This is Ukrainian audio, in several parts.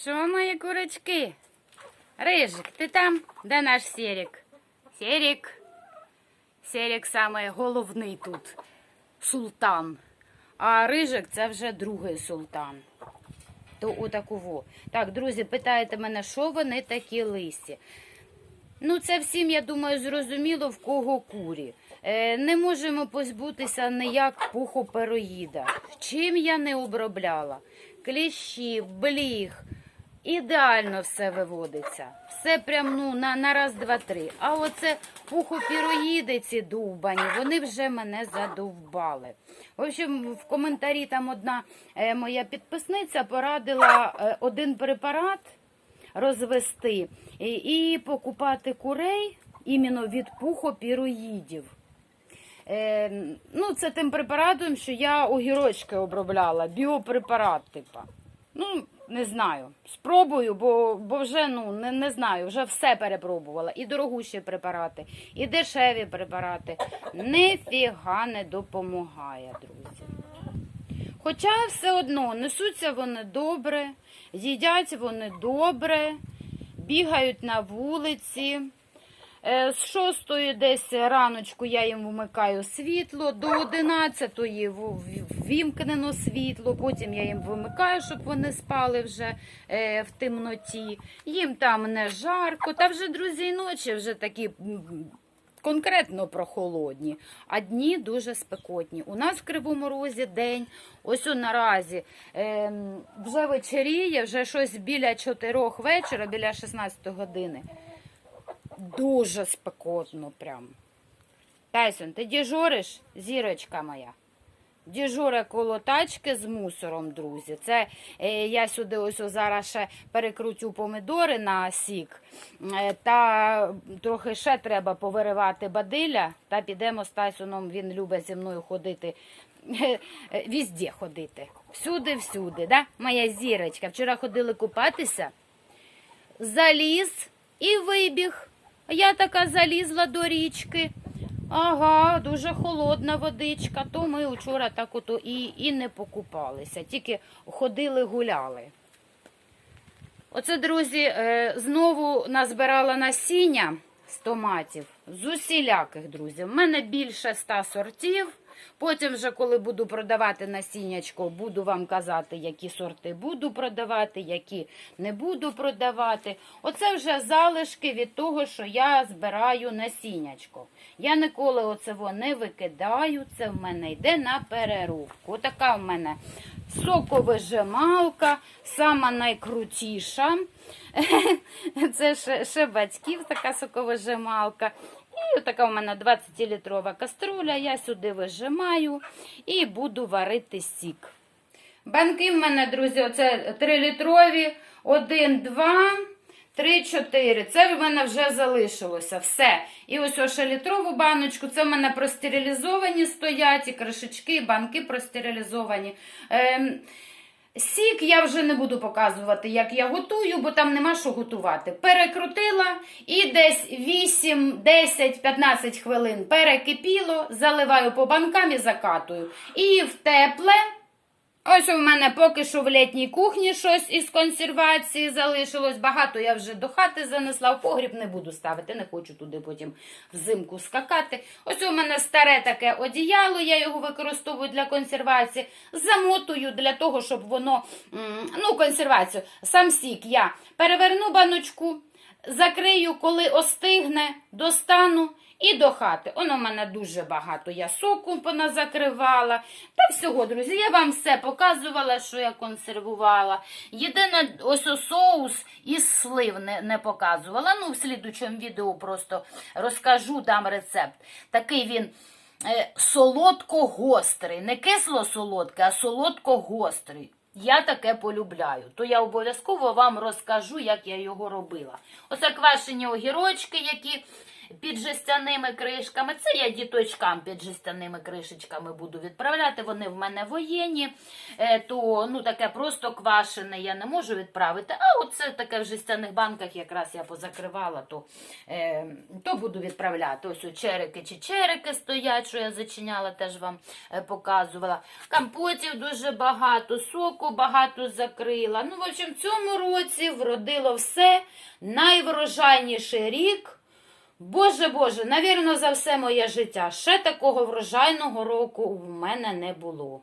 Що, мої курочки? Рижик, ти там? Де наш Серік? Серік. Серік саме головний тут. Султан. А Рижик це вже другий султан. То отаково. Так, друзі, питаєте мене, що вони такі лисі? Ну, це всім, я думаю, зрозуміло, в кого курі. Е, не можемо позбутися ніяк пухопероїда. Чим я не обробляла? Кліщів, бліг. Ідеально все виводиться. Все прям ну, на, на раз, два, три. А оце пухопіроїди ці довбані, вони вже мене задовбали. В общем, в коментарі там одна е, моя підписниця порадила е, один препарат розвести і, і покупати курей іменно від пухопіроїдів. Е, ну, це тим препаратом, що я огірочки обробляла, біопрепарат, типа. Ну, не знаю. Спробую, бо, бо вже ну, не, не знаю, вже все перепробувала. І дорогущі препарати, і дешеві препарати. Ніфіга не допомагає, друзі. Хоча все одно несуться вони добре, їдять вони добре, бігають на вулиці. Е, З шостої десь раночку я їм вмикаю світло, до одинадцятої в- в- світло, потім я їм вимикаю, щоб вони спали вже е, в темноті. Їм там не жарко. Та вже, друзі, ночі вже такі конкретно прохолодні, а дні дуже спекотні. У нас в Кривому Розі день, ось у наразі е, вже вечеріє, вже щось біля 4 вечора, біля 16 години. Дуже спекотно прям. Тайсон, ти дежуриш, зірочка моя? Дежуре коло тачки з мусором, друзі. Це е, я сюди ось зараз ще перекрутю помидори на сік. Е, та трохи ще треба повиривати бадиля. Та підемо з Тайсоном, він любить зі мною ходити. е, е, Візде ходити. Всюди, всюди. Да? Моя зірочка. Вчора ходили купатися заліз і вибіг. Я така залізла до річки. Ага, дуже холодна водичка. То ми вчора так ото і, і не покупалися, тільки ходили гуляли. Оце, друзі, е, знову назбирала насіння з томатів з усіляких, друзі. У мене більше ста сортів. Потім, вже, коли буду продавати насіннячко, буду вам казати, які сорти буду продавати, які не буду продавати. Оце вже залишки від того, що я збираю насіннячко. Я ніколи оцево не викидаю, це в мене йде на переробку. Отака в мене соковижималка, сама найкрутіша. Це ще, ще батьків така соковижималка. І така у мене 20-літрова каструля, я сюди вижимаю і буду варити сік. Банки в мене, друзі, оце 3-літрові, 1, 2, 3, 4. Це в мене вже залишилося. Все. І ось ось літрову баночку. Це в мене простерилізовані стоять, і кришечки, і банки простерилізовані. Ем, Сік я вже не буду показувати, як я готую, бо там нема що готувати. Перекрутила і десь 8, 10, 15 хвилин перекипіло, заливаю по банкам і закатую. І в тепле. Ось у мене поки що в літній кухні щось із консервації залишилось. Багато я вже до хати занесла. В погріб не буду ставити, не хочу туди потім взимку скакати. Ось у мене старе таке одіяло, я його використовую для консервації. Замотую для того, щоб воно, ну, консервацію, сам сік я переверну баночку, закрию, коли остигне, достану. І до хати. Воно в мене дуже багато. Я соку поназакривала. Та всього, друзі, я вам все показувала, що я консервувала. Єдине, ось соус із слив не, не показувала. Ну, в слідучому відео просто розкажу, дам рецепт. Такий він е, солодко-гострий. Не кисло-солодкий, а солодко-гострий. Я таке полюбляю, то я обов'язково вам розкажу, як я його робила. Оце квашені огірочки, які під жестяними кришками. Це я діточкам під жестяними кришечками буду відправляти. Вони в мене воєнні, Е, то ну таке просто квашене я не можу відправити. А оце таке в жестяних банках якраз я позакривала, то, е, то буду відправляти. Ось у черики чи черики стоять, що я зачиняла, теж вам е, показувала. Компотів дуже багато, соку багато закрила. Ну, в общем, в цьому році вродило все. Найврожайніший рік. Боже Боже, навірно, за все моє життя. Ще такого врожайного року в мене не було.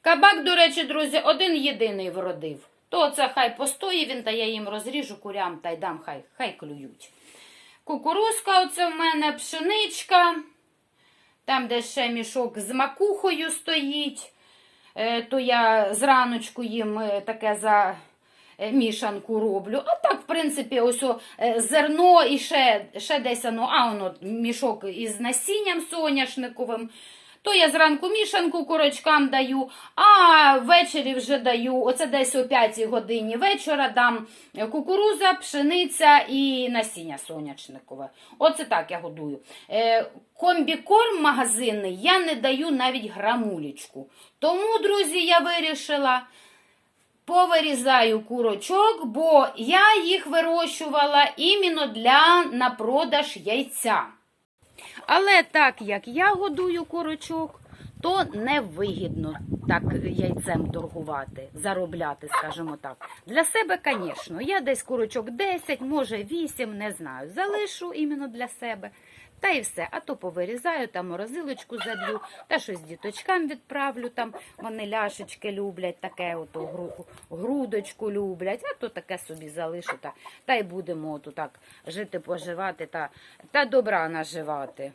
Кабак, до речі, друзі, один єдиний вродив. То це хай постоє він, та я їм розріжу курям та й дам, хай, хай клюють. Кукурузка, оце в мене пшеничка. Там, де ще мішок з макухою стоїть, е, то я зраночку їм е, таке за мішанку роблю. А так, в принципі, ось о, е, зерно і ще, ще десь воно, а воно мішок із насінням соняшниковим. То я зранку мішанку курочкам даю, а ввечері вже даю, оце десь о 5 годині вечора дам е, кукуруза, пшениця і насіння сонячникове. Оце так я годую. Е, комбікорм магазинний я не даю навіть грамулечку. Тому, друзі, я вирішила повирізаю курочок, бо я їх вирощувала іменно для на продаж яйця. Але так як я годую курочок, то невигідно так яйцем торгувати, заробляти, скажімо так. Для себе, звісно, я десь курочок 10, може 8, не знаю. Залишу іменно для себе. Та і все. А то повирізаю, там морозилочку заб'ю, та щось діточкам відправлю. Там вони ляшечки люблять, таке гру, грудочку люблять, а то таке собі залишу. Та, та й будемо ото так жити, поживати та, та добра наживати.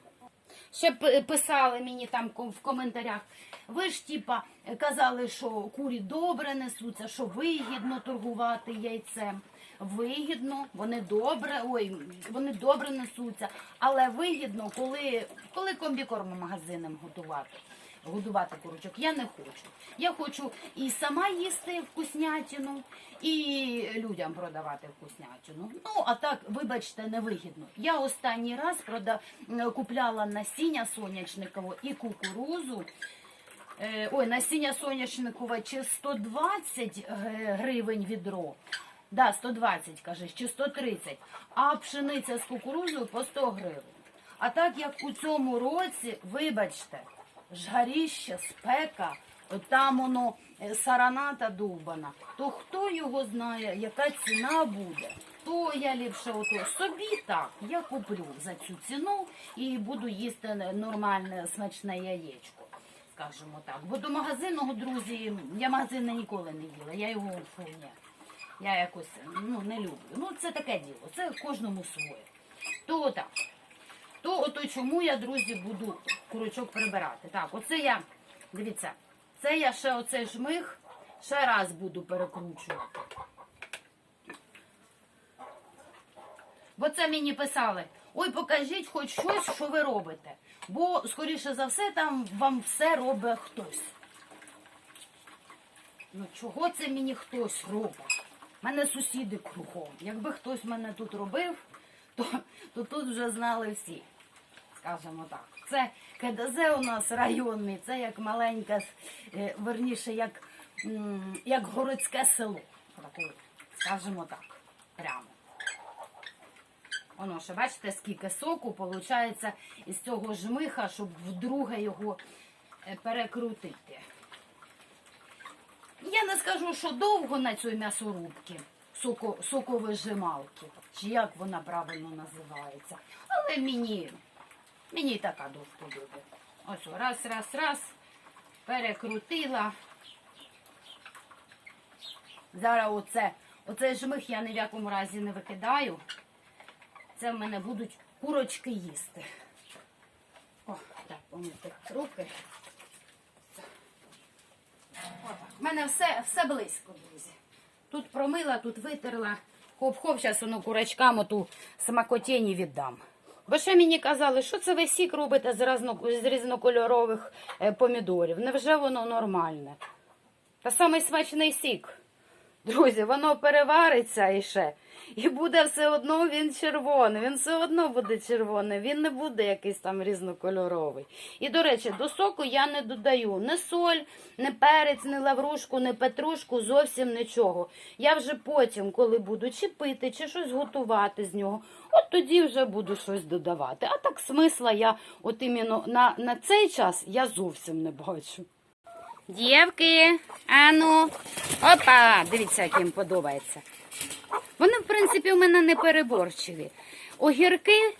Ще писали мені там в коментарях. Ви ж типа казали, що курі добре несуться, що вигідно торгувати яйцем. Вигідно, вони добре, ой, вони добре несуться, але вигідно, коли, коли комбікорм магазинам готувати. Годувати курочок я не хочу. Я хочу і сама їсти вкуснятину, і людям продавати вкуснятину. Ну, а так, вибачте, невигідно. Я останній раз прода... м, купляла насіння сонячникове і кукурузу. Е, Ой, насіння соняшникове чи 120 гривень відро. Да, 120, кажеш, чи 130. А пшениця з кукурузою по 100 гривень. А так як у цьому році, вибачте, жгаріще, спека, там воно е, сараната довбана, то хто його знає, яка ціна буде? То я ліпше ото собі так, я куплю за цю ціну і буду їсти нормальне смачне яєчко скажімо так. Бо до магазинного, друзі, я магазин ніколи не їла. Я його фу, ні. Я якось ну, не люблю. Ну, це таке діло, це кожному своє. То так. То ото чому я, друзі, буду курочок прибирати. Так, оце я, дивіться, це я ще оцей жмих ще раз буду перекручувати. Бо це мені писали. Ой, покажіть хоч щось, що ви робите. Бо, скоріше за все, там вам все робить хтось. Ну чого це мені хтось робить? Мене сусіди кругом. Якби хтось мене тут робив, то, то тут вже знали всі. Скажімо так. Це КДЗ у нас районний, це як маленьке, е, верніше, як, як городське село. Таке, Скажімо так, прямо. Воно ще бачите, скільки соку виходить із цього жмиха, щоб вдруге його е, перекрутити. Я не скажу, що довго на цій м'ясорубці, соко, соковижималки, чи як вона правильно називається. Але мені, мені така до вподоби. Ось раз, раз, раз, перекрутила. Зараз оце, оцей жмих я ні в якому разі не викидаю. Це в мене будуть курочки їсти. О, так, помити руки. Отак. У мене все, все близько, друзі. Тут промила, тут витерла. Хоп-хоп, зараз воно курачкам оту смакотєні віддам. Бо ще мені казали, що це ви сік робите з, разно- з різнокольорових е, помідорів. Невже воно нормальне? Та самий смачний сік. Друзі, воно перевариться і ще. І буде все одно він червоний. Він все одно буде червоний, він не буде якийсь там різнокольоровий. І, до речі, до соку я не додаю ні соль, ні перець, ні лаврушку, ні петрушку, зовсім нічого. Я вже потім, коли буду чи пити, чи щось готувати з нього, от тоді вже буду щось додавати. А так смисла я от іменно на, на цей час я зовсім не бачу. Дівки, ану, опа, дивіться, як їм подобається. Вони, в принципі, у мене не переборчиві. Огірки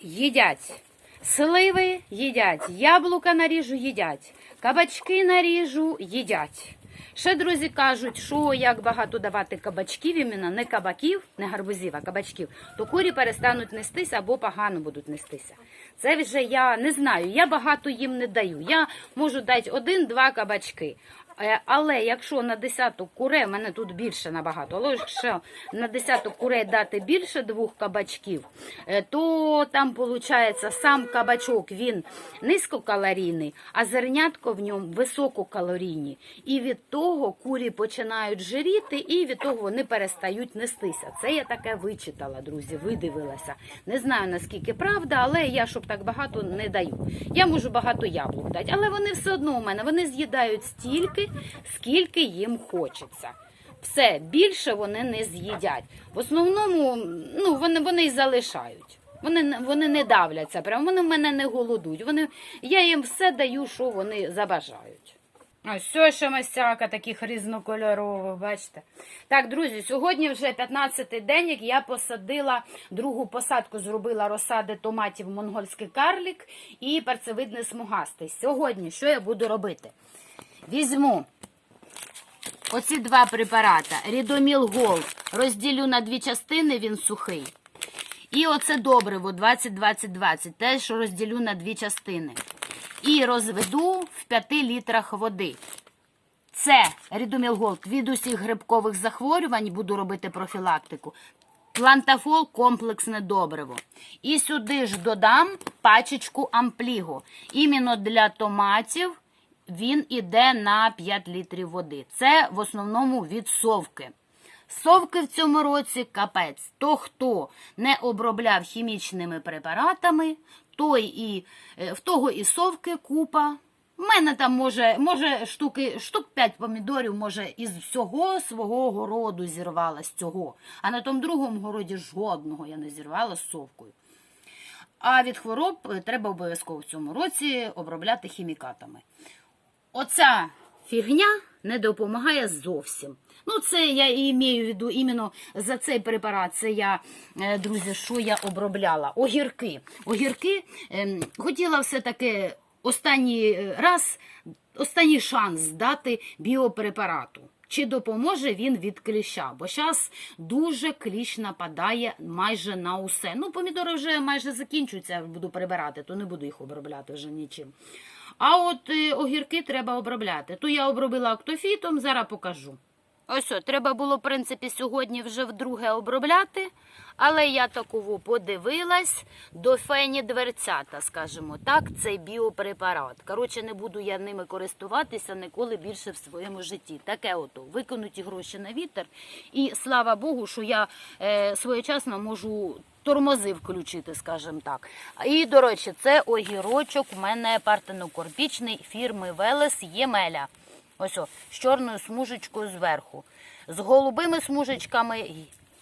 їдять, сливи їдять, яблука наріжу їдять, кабачки наріжу їдять. Ще друзі кажуть, що як багато давати кабачків, іменно не кабаків, не гарбузів, а кабачків, то курі перестануть нестися або погано будуть нестися. Це вже я не знаю. Я багато їм не даю. Я можу дати один-два кабачки. Е, Але якщо на десяток курей, в мене тут більше набагато, але якщо на десяток курей дати більше двох кабачків, е, то там виходить сам кабачок він низькокалорійний, а зернятко в ньому висококалорійні. І від того курі починають жиріти, і від того вони перестають нестися. Це я таке вичитала, друзі, видивилася. Не знаю наскільки правда, але я щоб так багато не даю. Я можу багато яблук дати, але вони все одно у мене вони з'їдають стільки, скільки їм хочеться. Все більше вони не з'їдять. В основному ну, вони, вони й залишають. Вони, вони не давляться, прямо вони в мене не голодують. Вони, я їм все даю, що вони забажають. Ось ще масяка таких різнокольорових, бачите. Так, друзі, сьогодні вже 15-й день, як я посадила другу посадку, зробила розсади томатів монгольський карлік і перцевидний смугастий. Сьогодні що я буду робити? Візьму оці два препарати. Рідоміл Голд. Розділю на дві частини, він сухий. І оце добриво 20-20-20, теж розділю на дві частини. І розведу в 5 літрах води. Це Рідоміл Голд від усіх грибкових захворювань буду робити профілактику. Плантафол комплексне добриво. І сюди ж додам пачечку ампліго. Іменно для томатів він іде на 5 літрів води. Це в основному від совки. Совки в цьому році капець. То, хто не обробляв хімічними препаратами, той і е, в того і совки купа. У мене там може, може штуки, штук 5 помідорів, може, із всього свого городу зірвала з цього. А на тому другому городі жодного я не зірвала з совкою. А від хвороб треба обов'язково в цьому році обробляти хімікатами. Оця фігня не допомагає зовсім. Ну, це я і маю в виду іменно за цей препарат. Це я, е, друзі, що я обробляла. Огірки. Огірки ем, хотіла все-таки останній е, раз, останній шанс здати біопрепарату. Чи допоможе він від кліща? Бо зараз дуже кліщ нападає майже на усе. Ну, помідори вже майже закінчуються, буду прибирати, то не буду їх обробляти вже нічим. А от е, огірки треба обробляти. То я обробила актофітом, зараз покажу. Ось, о, треба було, в принципі, сьогодні вже вдруге обробляти, але я таково подивилась до фені дверцята, скажімо так, цей біопрепарат. Коротше, не буду я ними користуватися ніколи більше в своєму житті. Таке ото, викинуті гроші на вітер. І слава Богу, що я е, своєчасно можу тормози включити, скажімо так. І, до речі, це огірочок у мене партенокорпічний фірми Велес Ємеля. Ось о, з чорною смужечкою зверху. З голубими смужечками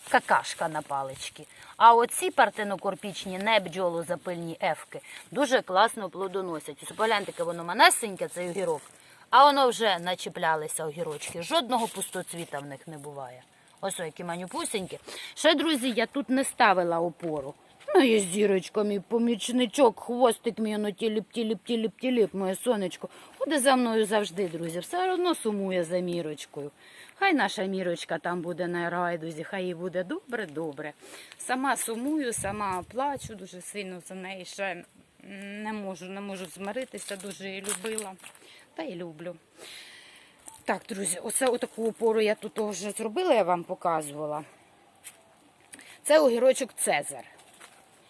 какашка на палички. А оці партенокорпічні, не бджолозапильні ефки, дуже класно плодоносять. Ось погляньте, воно манесеньке, цей огірок. А воно вже начіплялися огірочки. Жодного пустоцвіта в них не буває. Ось які манюпусенькі. Ще, друзі, я тут не ставила опору. Ну, і зірочка, мій помічничок, хвостик мій, ну тіліп, тіліп, тіліп, тіліп, моє сонечко. Ходить за мною завжди, друзі. Все одно сумує за мірочкою. Хай наша мірочка там буде на райдузі, хай їй буде добре, добре. Сама сумую, сама плачу дуже сильно за неї. Ще не можу, не можу змиритися, дуже її любила. Та й люблю. Так, друзі, оце отаку опору я тут вже зробила, я вам показувала. Це огірочок Цезар.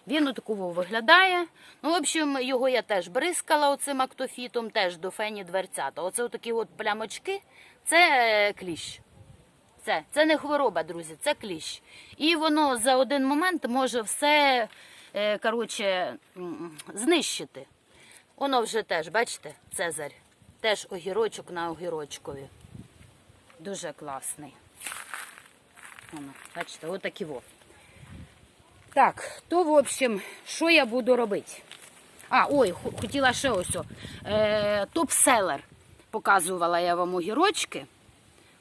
Він отакого виглядає. Ну, в общем, його я теж бризкала оцим актофітом, теж до фені дверцята. Оце отакі от плямочки, це е, кліщ. Це, це не хвороба, друзі, це кліщ. І воно за один момент може все е, коротше, знищити. Воно вже теж, бачите, Цезарь. Теж огірочок на огірочкові. Дуже класний. Воно, бачите, отакі во. Так, то, в общем, що я буду робити? А, ой, хотіла ще ось. Е, топ-селер. Показувала я вам огірочки.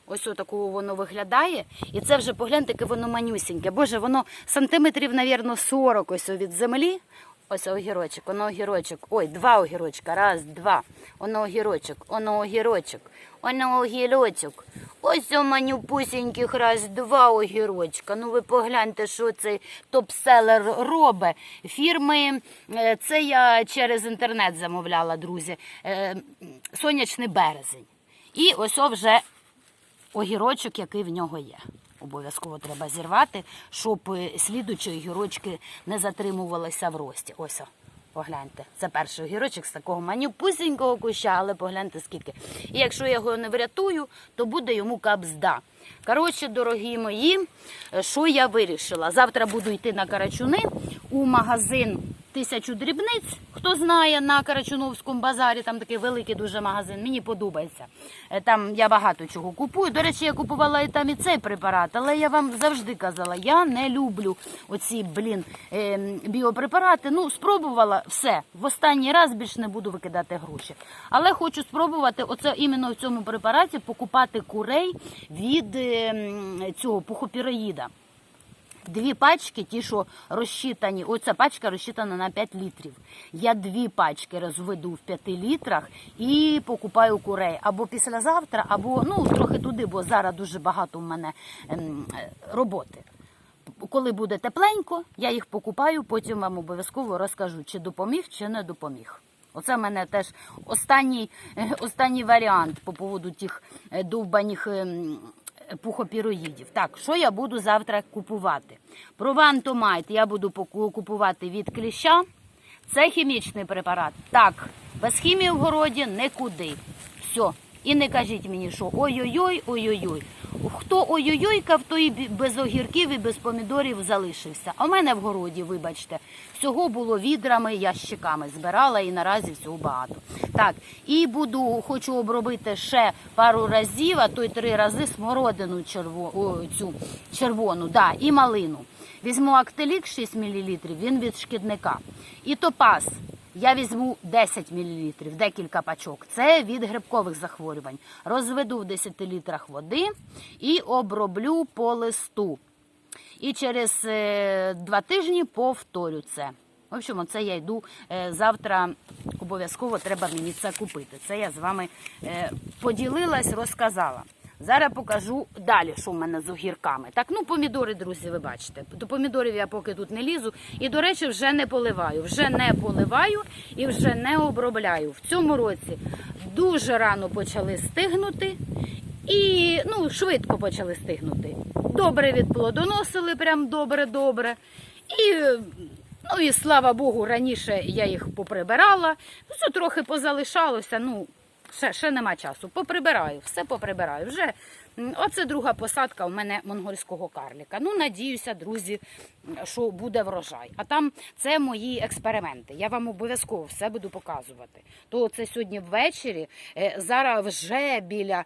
Ось отакого воно виглядає. І це вже погляньте, яке воно манюсіньке. Боже, воно сантиметрів, навірно, 40 ось від землі. Ось огірочок, воно огірочок. Ой, два огірочка. Раз, два. Воно огірочок, воно огірочок, воно огірочок. Ось у манюпусіньких раз два огірочка. Ну ви погляньте, що цей топ-селер робить. Фірми, е, це я через інтернет замовляла, друзі. Е, Сонячний березень. І ось вже огірочок, який в нього є. Обов'язково треба зірвати, щоб е, слідучі огірочки не затримувалися в рості. Ось, о, погляньте. Це перший огірочок з такого манюпусінького куща, але погляньте скільки. І якщо я його не врятую, то буде йому капзда. Коротше, дорогі мої, е, що я вирішила? Завтра буду йти на Карачуни у магазин тисячу дрібниць. Хто знає на Карачуновському базарі, там такий великий дуже магазин. Мені подобається. Е, Там я багато чого купую. До речі, я купувала і там і цей препарат, але я вам завжди казала, я не люблю оці блін е, біопрепарати. Ну, спробувала все. В останній раз більш не буду викидати гроші. Але хочу спробувати оце іменно в цьому препараті покупати курей від е, цього пухопіроїда. Дві пачки, ті, що розчитані, оця пачка розчитана на 5 літрів. Я дві пачки розведу в 5 літрах і покупаю курей або післязавтра, або ну трохи туди, бо зараз дуже багато в мене ем, роботи. Коли буде тепленько, я їх покупаю, потім вам обов'язково розкажу, чи допоміг, чи не допоміг. Оце в мене теж останній, е, останній варіант по поводу тих е, довбаних ем, пухопіроїдів. Так, що я буду завтра купувати? Провантомайт я буду купувати від кліща. Це хімічний препарат. Так, без хімії в городі нікуди. Все. І не кажіть мені, що ой-ой-ой, ой-ой-ой. Хто ой-ой-ойкав, той без огірків і без помідорів залишився. А в мене в городі, вибачте, всього було відрами, ящиками збирала і наразі всього багато. Так, і буду, хочу обробити ще пару разів, а то й три рази смородину черво, о, цю червону, да, і малину. Візьму актелік 6 мл, він від шкідника. І топаз. Я візьму 10 мл, декілька пачок. Це від грибкових захворювань. Розведу в 10 літрах води і оброблю по листу. І через е, два тижні повторю це. В общем, це я йду е, завтра. Обов'язково треба мені це купити. Це я з вами е, поділилась, розказала. Зараз покажу далі, що в мене з огірками. Так, ну помідори, друзі, ви бачите. До помідорів я поки тут не лізу. І, до речі, вже не поливаю. Вже не поливаю і вже не обробляю. В цьому році дуже рано почали стигнути. І ну, швидко почали стигнути. Добре відплодоносили, прям добре-добре. І, ну і слава Богу, раніше я їх поприбирала. Все трохи позалишалося. Ну, ще, ще нема часу. Поприбираю, все поприбираю. Вже оце друга посадка у мене монгольського карліка. Ну, надіюся, друзі, що буде врожай. А там це мої експерименти. Я вам обов'язково все буду показувати. То це сьогодні ввечері, е, зараз вже біля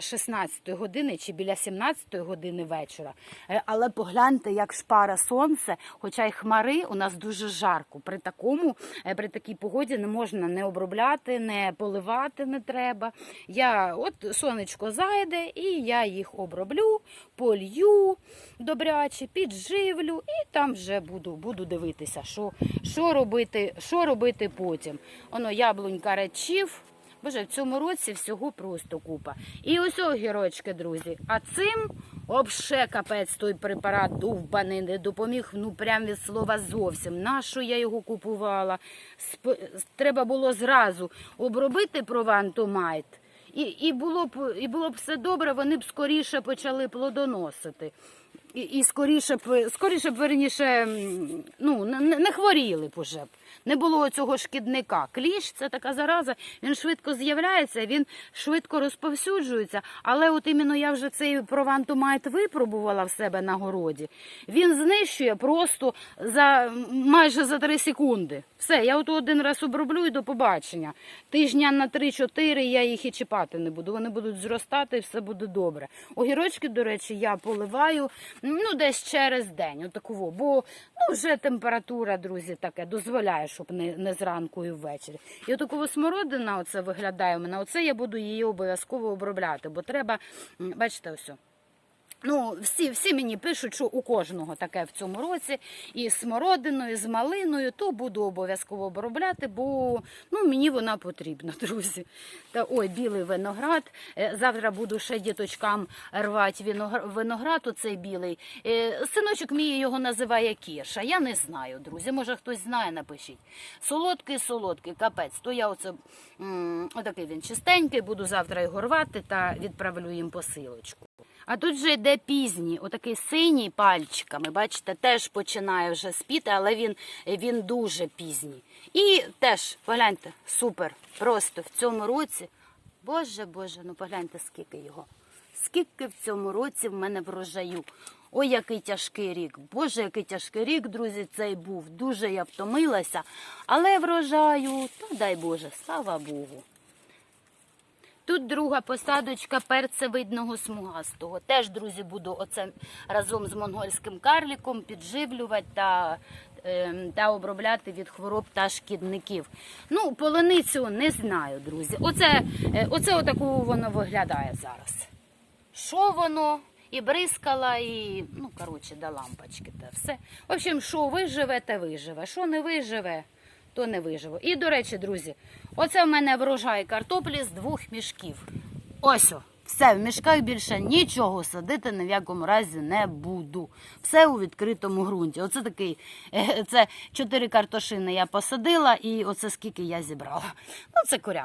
16 години чи біля 17 години вечора. Е, Але погляньте, як шпара сонце, хоча й хмари, у нас дуже жарко. При такому, е, при такій погоді не можна не обробляти, не поливати не треба. Я от сонечко зайде, і я їх оброблю, полью добряче, підживлю, і там вже буду, буду дивитися, що, що робити, що робити потім. Воно яблунька речів. Боже, в цьому році всього просто купа. І ось огірочки, друзі. А цим обше капець той препарат довбаний не допоміг, ну прям від слова зовсім. Нащо я його купувала? Сп- Треба було зразу обробити провантомайт і, і, було б, і було б все добре, вони б скоріше почали плодоносити. І, і скоріше б, скоріше б, верніше, ну, не, не хворіли б уже б. Не було цього шкідника. Кліщ це така зараза, він швидко з'являється, він швидко розповсюджується. Але от іменно я вже цей провантомайт випробувала в себе на городі. Він знищує просто за майже за 3 секунди. Все, я от один раз оброблю і до побачення. Тижня на 3-4 я їх і чіпати не буду. Вони будуть зростати і все буде добре. Огірочки, до речі, я поливаю ну десь через день. Отакого. бо ну вже температура, друзі, таке дозволяє, щоб не, не зранку і ввечері. І отакого смородина, оце виглядає у мене. Оце я буду її обов'язково обробляти, бо треба, бачите, ось. Ну, всі, всі мені пишуть, що у кожного таке в цьому році, і з смородиною, і з малиною, то буду обов'язково обробляти, бо ну, мені вона потрібна, друзі. Та ой, білий виноград. Е, Завтра буду ще діточкам рвати виноград, оцей білий. Е, Синочок мій його називає кірша. Я не знаю, друзі. Може хтось знає, напишіть. Солодкий, солодкий, капець. То я оце отакий він чистенький, буду завтра його рвати та відправлю їм посилочку. А тут вже йде пізній, отакий синій пальчиками, бачите, теж починає вже спіти, але він, він дуже пізній. І теж, погляньте, супер. Просто в цьому році, боже, боже, ну погляньте, скільки його. Скільки в цьому році в мене врожаю. Ой, який тяжкий рік. Боже, який тяжкий рік, друзі, цей був. Дуже я втомилася, але врожаю, то дай Боже, слава Богу. Тут друга посадочка перцевидного смугастого. Теж, друзі, буду оце разом з монгольським карліком підживлювати та, ем, та обробляти від хвороб та шкідників. Ну, полуницю не знаю, друзі. Оце, е, оце отаку воно виглядає зараз. Що воно? І бризкала, і, ну, коротше, до лампочки та все. В общем, що виживе, те виживе. Що не виживе, то не виживе. І, до речі, друзі, оце в мене врожай картоплі з двох мішків. Ось о. Все, в мішках більше нічого садити ні в якому разі не буду. Все у відкритому ґрунті. Оце такий, е, це чотири картошини я посадила, і оце скільки я зібрала. Ну, це курям.